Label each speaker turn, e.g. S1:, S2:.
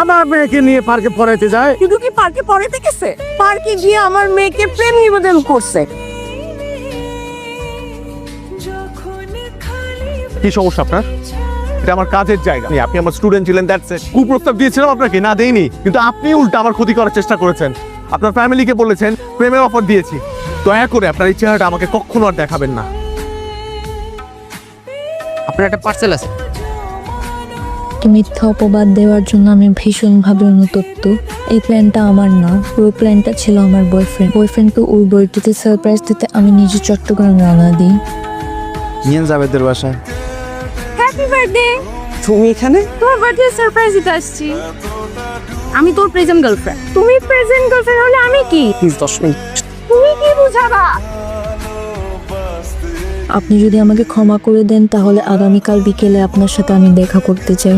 S1: আমার মেয়েকে নিয়ে পার্কে পড়াইতে যায়?
S2: শুধু কি পার্কে পড়াতে গেছে? পার্কে গিয়ে আমার মেয়েকে প্রেম নিবেদন করছে।
S3: কি সমস্যা আপনার? এটা আমার কাজের জায়গা। আপনি আমার স্টুডেন্ট ছিলেন দ্যাটস ইট কুপ্রস্তাব দিয়েছিলাম আপনাকে না দেইনি। কিন্তু আপনি উল্টা আমার ক্ষতি করার চেষ্টা করেছেন। আপনার ফ্যামিলিকে বলেছেন প্রেমের অফার দিয়েছি। দয়া করে আপনার এই চেহারাটা আমাকে কখনো আর দেখাবেন না।
S4: আপনার একটা পার্সেল আছে।
S5: মিথ্যা অপবাদ দেওয়ার জন্য আমি ভীষণভাবে অনুতপ্ত। এই প্ল্যানটা আমার না। পুরো প্ল্যানটা ছিল আমার বয়ফ্রেন্ড। বয়ফ্রেন্ডকে ওই বইটিতে সারপ্রাইজ দিতে আমি নিজে চট্টগ্রাম রওনা দিই।
S6: নিয়ে যাবেদের বাসায়।
S2: হ্যাপি বার্থডে
S1: তুমি এখানে?
S2: তোর বার্থডে সারপ্রাইজ দিতে আসছি। আমি তোর প্রেজেন্ট গার্লফ্রেন্ড তুমি প্রেজেন্ট গার্লফ্রেন্ড হলে আমি কি?
S1: প্লিজ দশ মিনিট।
S2: তুমি কি বুঝাবা?
S5: আপনি যদি আমাকে ক্ষমা করে দেন তাহলে আগামীকাল বিকেলে আপনার সাথে আমি দেখা করতে চাই।